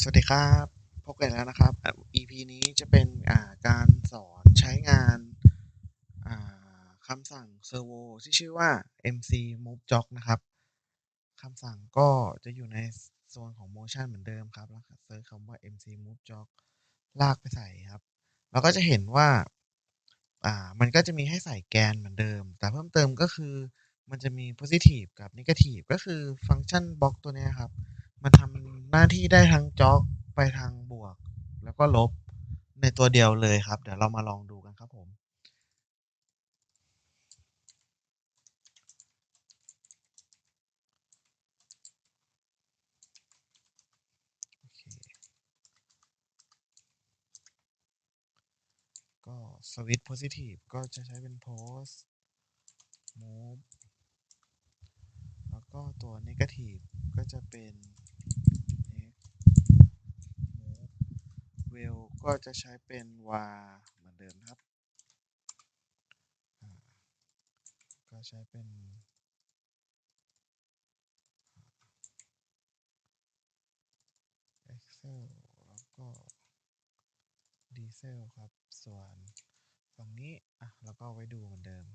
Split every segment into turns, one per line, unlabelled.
สวัสดีครับพบกันแล้วนะครับ EP นี้จะเป็นการสอนใช้งานคำสั่ง servo ที่ชื่อว่า mc move jog นะครับคำสั่งก็จะอยู่ในโซนของ motion เหมือนเดิมครับแล้วเซิร์ชคำว่า mc move jog ลากไปใส่ครับ เราก็จะเห็นว่ามันก็จะมีให้ใส่แกนเหมือนเดิม แต่เพิ่มเติมก็คือมันจะมี positive กับ negative ก็คือฟังก์ชันบล็อกตัวนี้ครับ มันทำหน้าที่ได้ทั้งจ็อกไปทางบวก แล้วก็ลบในตัวเดียวเลยครับ เดี๋ยวเรามาลองดูกันครับผมก็สวิตช์ positive ก็จะใช้เป็น post move แล้วก็ตัว negative ก็จะเป็น move well ก็จะใช้เป็น var เหมือนเดิมครับ ก็ใช้เป็น excel แล้วก็ diesel ครับ ส่วนฝั่งนี้ อะ แล้วก็ไว้ดูเหมือนเดิม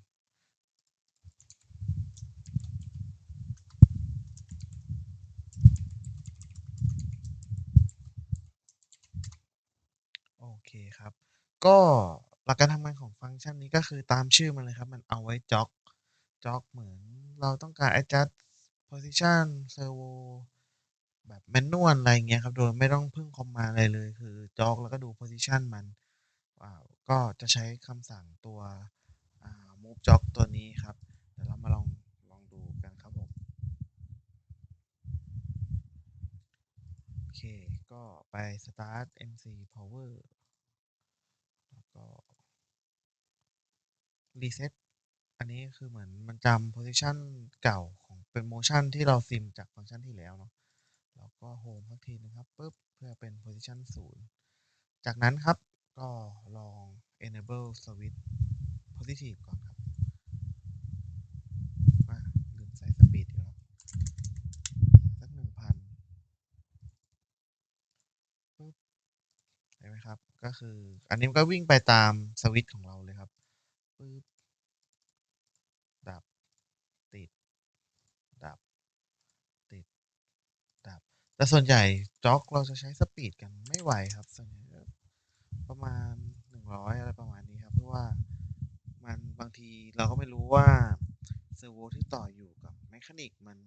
โอเครับ ก็หลักการทำงานของฟังก์ชันนี้ก็คือตามชื่อมันเลยครับ มันเอาไว้จ็อกจ็อกเหมือนเราต้องการ adjust position servo แบบ manual อะไรเงี้ยครับ โดยไม่ต้องพึ่งคอมมาอะไรเลย คือจ็อกแล้วก็ดู position มันก็จะใช้คำสั่งตัว move jog ตัวนี้ครับ เดี๋ยวเรามาลองลองดูกันครับผมโอเค ก็ไป start mc power แล้วก็ reset อันนี้คือเหมือนมันจำ position เก่าของเป็น motion ที่เราซิมจากฟังก์ชันที่แล้วเนาะแล้วก็ home สักทีนะครับปุ๊บเพื่อเป็น position 0 จากนั้นครับก็ลอง enable switch positive ก่อนครับลืมใส่ speed อีกแล้วสักหนึ่งพันปุ๊บเห็นไหมครับ ก็คืออันนี้มันก็วิ่งไปตามสวิตช์ของเราเลยครับ ปุ๊บ ดับ ติด ดับ ติด ดับ แต่ส่วนใหญ่จ็อกเราจะใช้สปีดกันไม่ไหวครับ ส่วนใหญ่ประมาณ 100 อะไรประมาณนี้ครับ เพราะว่ามันบางทีเราก็ไม่รู้ว่าเซอร์โวที่ต่ออยู่กับแมคานิกมัน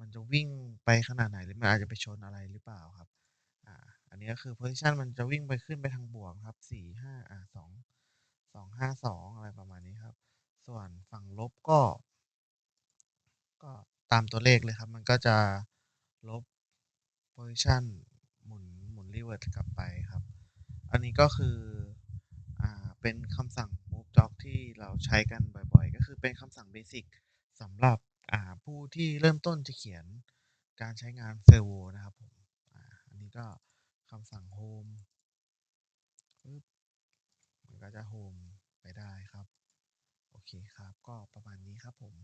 มันจะวิ่งไปขนาดไหนหรือมันอาจจะไปชนอะไรหรือเปล่าครับ อ่า อันนี้ก็คือ position มันจะวิ่งไปขึ้นไปทางบวกครับ4 5อ่า2 2 5 2 อะไรประมาณนี้ครับ ส่วนฝั่งลบก็ ก็ตามตัวเลขเลยครับ มันก็จะลบ position หมุนหมุนรีเวิร์สกลับไปครับ อันนี้ก็คืออ่าเป็นคำสั่ง move jog ที่เราใช้กันบ่อยๆ ก็คือเป็นคำสั่งเบสิกสำหรับอ่าผู้ที่เริ่มต้นจะเขียนการใช้งานเซอร์โวนะครับผมอ,อันนี้ก็คำสั่ง home มันก็จะโฮมไปได้ครับ โอเคครับ ก็ประมาณนี้ครับผม